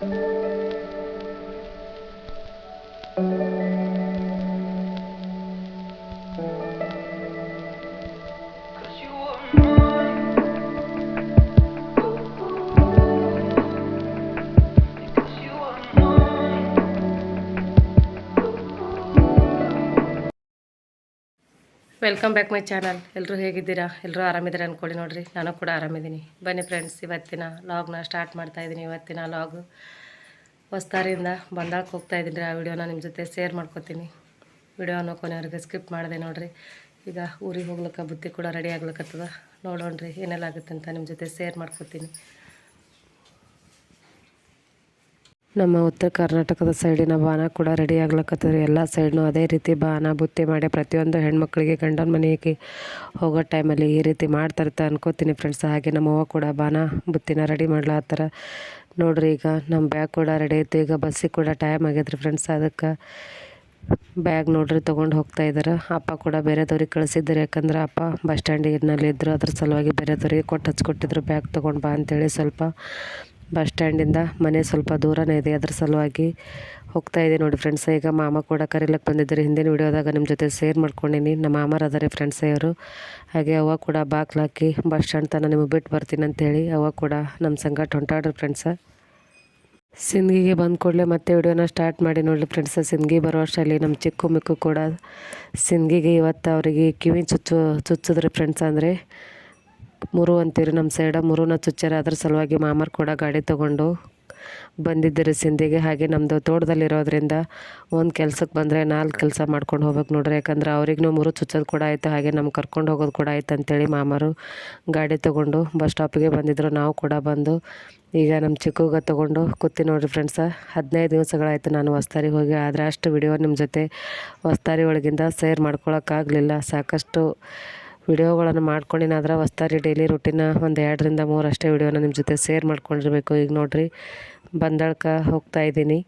Música welcome back my channel ಎಲ್ಲರೂ ಹೇಗಿದ್ದೀರಾ? ಎಲ್ಲರೂ ಆರಾಮಿದ್ದೀರಾ ಅಂದ್ಕೊಳ್ಳಿ ನೋಡಿರಿ. ನಾನು ಕೂಡ ಆರಾಮಿದ್ದೀನಿ. ಬನ್ನಿ ಫ್ರೆಂಡ್ಸ್ ಇವತ್ತಿನ ಲಾಗ್ನ ಸ್ಟಾರ್ಟ್ ಮಾಡ್ತಾ ಇದ್ದೀನಿ. ಇವತ್ತಿನ ಲಾಗು ಹೊಸ್ತಾರಿಂದ ಹೋಗ್ತಾ ಇದ್ದೀನಿ ಆ ವಿಡಿಯೋನ ನಿಮ್ಮ ಜೊತೆ ಶೇರ್ ಮಾಡ್ಕೊತೀನಿ. ವಿಡಿಯೋನ ಕೊನೆಯವ್ರಿಗೆ ಸ್ಕಿಪ್ ಮಾಡಿದೆ ನೋಡಿರಿ. ಈಗ ಊರಿಗೆ ಹೋಗ್ಲಿಕ್ಕೆ ಬುದ್ಧಿ ಕೂಡ ರೆಡಿ ಆಗ್ಲಿಕತ್ತದ. ನೋಡೋಣ ರೀ ಏನೆಲ್ಲ ಆಗುತ್ತೆ ಅಂತ ನಿಮ್ಮ ಜೊತೆ ಶೇರ್ ಮಾಡ್ಕೊತೀನಿ. ನಮ್ಮ ಉತ್ತರ ಕರ್ನಾಟಕದ ಸೈಡಿನ ಬಾನ ಕೂಡ ರೆಡಿ ಆಗ್ಲಕ್ಕತ್ತದ್ರಿ ಎಲ್ಲ ಸೈಡ್ನು ಅದೇ ರೀತಿ ಬಾನ ಬುತ್ತಿ ಮಾಡಿ ಪ್ರತಿಯೊಂದು ಹೆಣ್ಮಕ್ಳಿಗೆ ಗಂಡನ ಮನೆಗೆ ಹೋಗೋ ಟೈಮಲ್ಲಿ ಈ ರೀತಿ ಮಾಡ್ತಾರತ್ತ ಅನ್ಕೋತೀನಿ ಫ್ರೆಂಡ್ಸ್ ಹಾಗೆ ನಮ್ಮ ಅವ್ವ ಕೂಡ ಬಾನ ಬುತ್ತಿನ ರೆಡಿ ಮಾಡ್ಲಾತ್ತಾರ. ನೋಡ್ರಿ ಈಗ ನಮ್ಮ ಬ್ಯಾಗ್ ಕೂಡ ರೆಡಿ ಆಯಿತು ಈಗ ಬಸ್ಸಿಗೆ ಕೂಡ ಟೈಮ್ ಆಗ್ಯದ್ರಿ ಫ್ರೆಂಡ್ಸ್ ಅದಕ್ಕೆ ಬ್ಯಾಗ್ ನೋಡ್ರಿ ತೊಗೊಂಡು ಹೋಗ್ತಾ ಇದ್ದಾರೆ ಅಪ್ಪ ಕೂಡ ಬೇರೆದವ್ರಿಗೆ ಕಳಿಸಿದ್ದಾರೆ. ಯಾಕಂದ್ರೆ ಅಪ್ಪ ಬಸ್ ಸ್ಟ್ಯಾಂಡಿನಲ್ಲಿ ಇದ್ದರು ಅದ್ರ ಸಲುವಾಗಿ ಬೇರೆದವ್ರಿಗೆ ಕೊಟ್ಟು ಹಚ್ಕೊಟ್ಟಿದ್ರು. ಬ್ಯಾಗ್ ತೊಗೊಂಡು ಬಾ ಅಂತೇಳಿ ಸ್ವಲ್ಪ ಬಸ್ ಸ್ಟ್ಯಾಂಡಿಂದ ಮನೆ ಸ್ವಲ್ಪ ದೂರನೇ ಇದೆ. ಅದ್ರ ಸಲುವಾಗಿ ಹೋಗ್ತಾ ಇದೆ ನೋಡಿ ಫ್ರೆಂಡ್ಸ್ ಈಗ ಮಾಮ ಕೂಡ ಕರೀಲಕ್ಕೆ ಬಂದಿದ್ದಾರೆ. ಹಿಂದಿನ ವಿಡಿಯೋದಾಗ ನಿಮ್ಮ ಜೊತೆ ಶೇರ್ ಮಾಡ್ಕೊಂಡೀನಿ. ನಮ್ಮ ಮಾಮರ ಅದಾರೆ ಫ್ರೆಂಡ್ಸ್ ಅವರು ಹಾಗೆ ಅವ ಕೂಡ ಬಾಕ್ಲಾಕಿ ಬಸ್ ಸ್ಟ್ಯಾಂಡ್ ತನಕ ನಿಮಗೆ ಬಿಟ್ಟು ಬರ್ತೀನಿ ಅಂತೇಳಿ ಅವ್ವ ಕೂಡ ನಮ್ಮ ಸಂಗಟ ಹೊಂಟಾಡ್ರಿ ಫ್ರೆಂಡ್ಸ ಸಿಂದಗಿಗೆ ಬಂದ ಕೂಡಲೇ ಮತ್ತೆ ವಿಡಿಯೋನ ಸ್ಟಾರ್ಟ್ ಮಾಡಿ ನೋಡಲಿ ಫ್ರೆಂಡ್ಸ್ ಸಿಂದಗಿ ಬರೋ ಅಷ್ಟರಲ್ಲಿ ನಮ್ಮ ಚಿಕ್ಕು ಮಿಕ್ಕು ಕೂಡ ಸಿಂದಗಿಗೆ ಇವತ್ತು ಅವರಿಗೆ ಕಿವಿ ಚುಚ್ಚು, ಚುಚ್ಚಿದ್ರಿ ಫ್ರೆಂಡ್ಸ್ ಅಂದರೆ ಮುರು ಅಂತೀರಿ ನಮ್ಮ ಸೈಡ. ಮುರುನ ಚುಚ್ಚಾರ ಅದ್ರ ಸಲುವಾಗಿ ಮಾಮರು ಕೂಡ ಗಾಡಿ ತೊಗೊಂಡು ಬಂದಿದ್ದೀರಿ ಸಿಂಧಿಗೆ. ಹಾಗೆ ನಮ್ಮದು ತೋಟದಲ್ಲಿರೋದ್ರಿಂದ ಒಂದು ಕೆಲ್ಸಕ್ಕೆ ಬಂದರೆ ನಾಲ್ಕು ಕೆಲಸ ಮಾಡ್ಕೊಂಡು ಹೋಗ್ಬೇಕು ನೋಡ್ರಿ. ಯಾಕಂದ್ರೆ ಅವ್ರಿಗೂ ಮುರು ಚುಚ್ಚೋದು ಕೂಡ ಆಯಿತು. ಹಾಗೆ ನಮ್ಗೆ ಕರ್ಕೊಂಡು ಹೋಗೋದು ಕೂಡ ಆಯ್ತು ಅಂತೇಳಿ ಮಾಮರು ಗಾಡಿ ತೊಗೊಂಡು ಬಸ್ ಸ್ಟಾಪಿಗೆ ಬಂದಿದ್ದರು ನಾವು ಕೂಡ ಬಂದು ಈಗ ನಮ್ಮ ಚಿಕ್ಕಗ ತೊಗೊಂಡು ಕೂತಿ ನೋಡಿರಿ ಫ್ರೆಂಡ್ಸ ಹದಿನೈದು ದಿವಸಗಳಾಯಿತು ನಾನು ಹೊಸ್ತಾರಿಗೆ ಹೋಗಿ. ಆದರೆ ಅಷ್ಟು ವಿಡಿಯೋ ನಿಮ್ಮ ಜೊತೆ ಹೊಸ್ತಾರಿ ಒಳಗಿಂದ ಸೇರ್ ಮಾಡ್ಕೊಳಕ್ಕಾಗಲಿಲ್ಲ ಸಾಕಷ್ಟು ವಿಡಿಯೋಗಳನ್ನು ಮಾಡ್ಕೊಂಡಿನಾದ್ರೆ ಹೊಸ್ತಾರಿ ಡೈಲಿ ರುಟೀನ ಒಂದು ಎರಡರಿಂದ ಮೂರು ಅಷ್ಟೇ ವಿಡಿಯೋನ ನಿಮ್ಮ ಜೊತೆ ಶೇರ್ ಮಾಡ್ಕೊಂಡಿರಬೇಕು. ಈಗ ನೋಡಿರಿ, ಬಂದಳ್ಕ ಹೋಗ್ತಾ ಇದ್ದೀನಿ.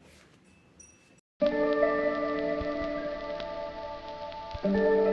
Cause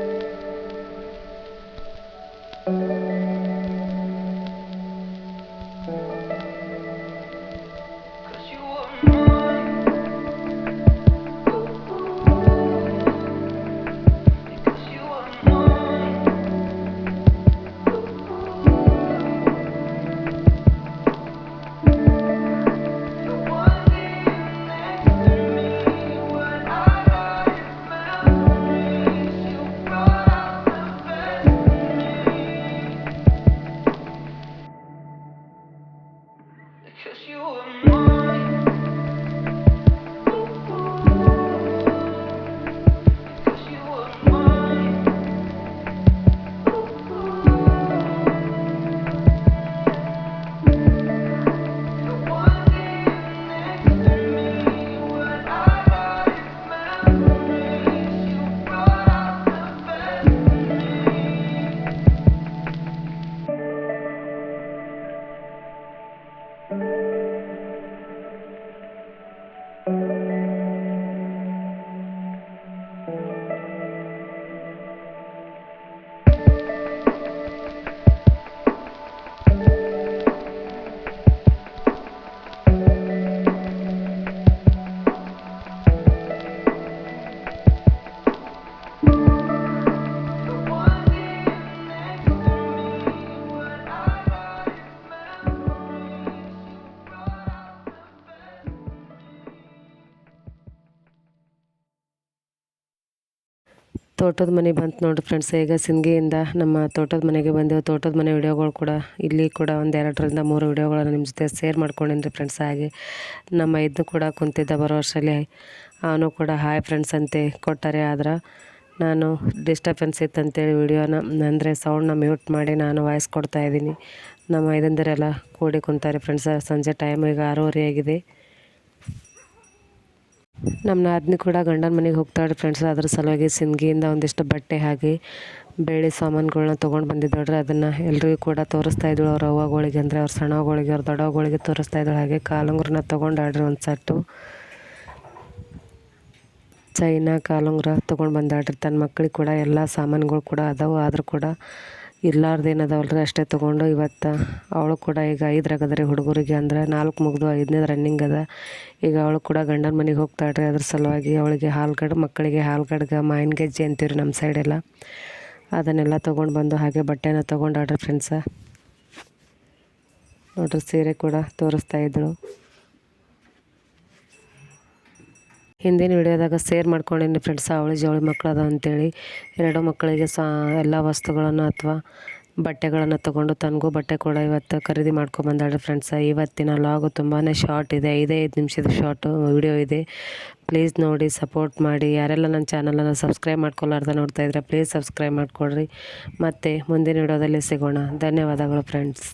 ತೋಟದ ಮನೆ ಬಂತು ನೋಡಿ ಫ್ರೆಂಡ್ಸ್ ಈಗ ಸಿಂಗಿಯಿಂದ ನಮ್ಮ ತೋಟದ ಮನೆಗೆ ಬಂದೆವು. ತೋಟದ ಮನೆ ವಿಡಿಯೋಗಳು ಕೂಡ ಇಲ್ಲಿ ಕೂಡ ಒಂದು ಎರಡರಿಂದ ಮೂರು ವಿಡಿಯೋಗಳನ್ನು ನಿಮ್ಮ ಜೊತೆ ಶೇರ್ ಮಾಡ್ಕೊಂಡಿನಿ ಫ್ರೆಂಡ್ಸ್ ಹಾಗೆ ನಮ್ಮ ಇದನ್ನು ಕೂಡ ಕುಂತಿದ್ದ ಬರೋ ವರ್ಷದಲ್ಲಿ ಅವನು ಕೂಡ ಹಾಯ್ ಫ್ರೆಂಡ್ಸ್ ಅಂತೆ ಕೊಟ್ಟಾರೆ ಆದ್ರೆ ನಾನು ಡಿಸ್ಟರ್ಬೆನ್ಸ್ ಇತ್ತು ಅಂತೇಳಿ ವಿಡಿಯೋನ ಅಂದರೆ ಸೌಂಡ್ನ ಮ್ಯೂಟ್ ಮಾಡಿ ನಾನು ವಾಯ್ಸ್ ಕೊಡ್ತಾ ಇದ್ದೀನಿ. ನಮ್ಮ ಐದಂದರೆಲ್ಲ ಕೂಡಿ ಕುಂತಾರೆ ಫ್ರೆಂಡ್ಸ್ ಸಂಜೆ ಟೈಮ್ ಈಗ ಆರೂವರೆ ಆಗಿದೆ. ನಮ್ಮ ನಾದಿನಿ ಕೂಡ ಗಂಡನ ಮನೆಗೆ ಹೋಗ್ತಾಳೆ ಫ್ರೆಂಡ್ಸ್ ಅದ್ರ ಸಲುವಾಗಿ ಸಿಂಗಿಯಿಂದ ಒಂದಿಷ್ಟು ಬಟ್ಟೆ ಹಾಗೆ ಬೇಳೆ ಸಾಮಾನುಗಳನ್ನ ತೊಗೊಂಡು ಬಂದಿದ್ದಾಳ್ರಿ. ಅದನ್ನು ಎಲ್ರಿಗೂ ಕೂಡ ತೋರಿಸ್ತಾ ಇದ್ದಳು ಅವ್ರ ಅವ್ವಗಳಿಗೆ ಅಂದರೆ ಅವ್ರ ಸಣ್ಣಗಳಿಗೆ ಅವ್ರ ದೊಡ್ಡಗಳಿಗೆ ತೋರಿಸ್ತಾ ಇದ್ದಳು. ಹಾಗೆ ಕಾಲುಂಗ್ರನ್ನ ತೊಗೊಂಡಾಡ್ರಿ ಒಂದು ಸೆಟ್ಟು ಚೈನಾ ಕಾಲುಂಗ್ರ ತೊಗೊಂಡು ಬಂದಾಡ್ರಿ ತನ್ನ ಮಕ್ಳಿಗೆ ಕೂಡ ಎಲ್ಲ ಸಾಮಾನುಗಳು ಕೂಡ ಅದಾವು. ಆದರೂ ಕೂಡ ಇರ್ಲಾರ್ದೇನದವಲ್ರಿ ಅಷ್ಟೇ ತೊಗೊಂಡು ಇವತ್ತು ಅವಳು ಕೂಡ ಈಗ ಐದ್ರಾಗದ್ರಿ ರೀ ಹುಡುಗರಿಗೆ ಅಂದ್ರೆ ನಾಲ್ಕು ಮುಗಿದು ಐದನೇದು ರನ್ನಿಂಗ್ ಅದ. ಈಗ ಅವಳು ಕೂಡ ಗಂಡನ ಮನೆಗೆ ಹೋಗ್ತಾಳ್ರಿ ಅದ್ರ ಸಲುವಾಗಿ ಅವಳಿಗೆ ಹಾಲ್ಗಡ್, ಮಕ್ಕಳಿಗೆ ಹಾಲ್ಗಡ್ಗ, ಮಾವಿನ ಗೆಜ್ಜೆ ಅಂತೀವ್ರಿ ನಮ್ಮ ಸೈಡೆಲ್ಲ ಅದನ್ನೆಲ್ಲ ತೊಗೊಂಡು ಬಂದು ಹಾಗೆ ಬಟ್ಟೆನ ತೊಗೊಂಡಾಡ್ರಿ ಫ್ರೆಂಡ್ಸ ನೋಡ್ರಿ ಸೀರೆ ಕೂಡ ತೋರಿಸ್ತಾ ಇದ್ದಳು ಹಿಂದಿನ ವಿಡಿಯೋದಾಗ ಸೇರ್ ಮಾಡ್ಕೊಂಡೀನಿ ಫ್ರೆಂಡ್ಸ್ ಅವಳಿ ಜವಳಿ ಮಕ್ಕಳು ಅದ ಅಂತೇಳಿ. ಎರಡು ಮಕ್ಕಳಿಗೆ ಸಾ, ಎಲ್ಲ ವಸ್ತುಗಳನ್ನು ಅಥವಾ ಬಟ್ಟೆಗಳನ್ನು ತೊಗೊಂಡು ತನಗೂ ಬಟ್ಟೆ ಕೂಡ ಇವತ್ತು ಖರೀದಿ ಮಾಡ್ಕೊಂಬಂದಾಳೆ ಫ್ರೆಂಡ್ಸ್ ಇವತ್ತಿನ ಲಾಗು ತುಂಬಾ ಶಾರ್ಟ್ ಇದೆ, ಐದೇ ಐದು ನಿಮಿಷದ ಶಾರ್ಟು ವಿಡಿಯೋ ಇದೆ. ಪ್ಲೀಸ್ ನೋಡಿ ಸಪೋರ್ಟ್ ಮಾಡಿ. ಯಾರೆಲ್ಲ ನನ್ನ ಚಾನಲನ್ನು ಸಬ್ಸ್ಕ್ರೈಬ್ ಮಾಡ್ಕೊಲಾರ್ದ ನೋಡ್ತಾ ಇದ್ರೆ ಪ್ಲೀಸ್ ಸಬ್ಸ್ಕ್ರೈಬ್ ಮಾಡಿಕೊಡ್ರಿ ಮತ್ತು ಮುಂದಿನ ವಿಡಿಯೋದಲ್ಲಿ ಸಿಗೋಣ. ಧನ್ಯವಾದಗಳು ಫ್ರೆಂಡ್ಸ್